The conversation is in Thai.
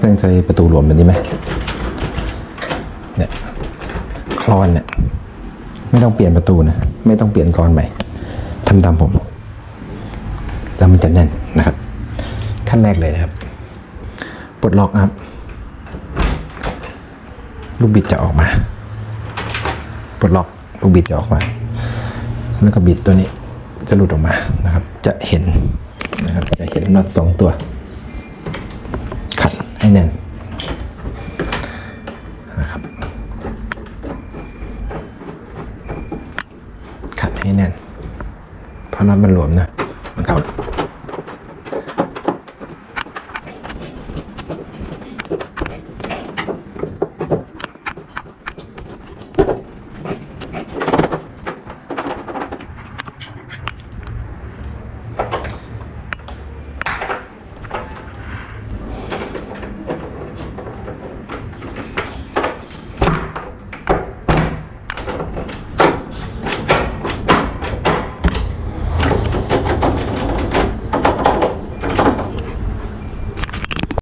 เพื่อนๆเคยประตูหลวมแบบนี้ไหมเนี่ยคลอนเนี่ยไม่ต้องเปลี่ยนประตูนะ ไม่ต้องเปลี่ยนกรอนใหม่ทำตามผม แล้วมันจะแน่นนะครับ ขั้นแรกเลยนะครับ ปลดล็อกครับ ลูกบิดจะออกมา ปลดล็อกลูกบิดจะออกมา แล้วก็บิดตัวนี้จะหลุดออกมานะครับ จะเห็นนะครับ จะเห็นน็อตสองตัว ให้แน่นนะครับขัดให้แน่นเพราะน็อตมันหลวมนะมันเก่า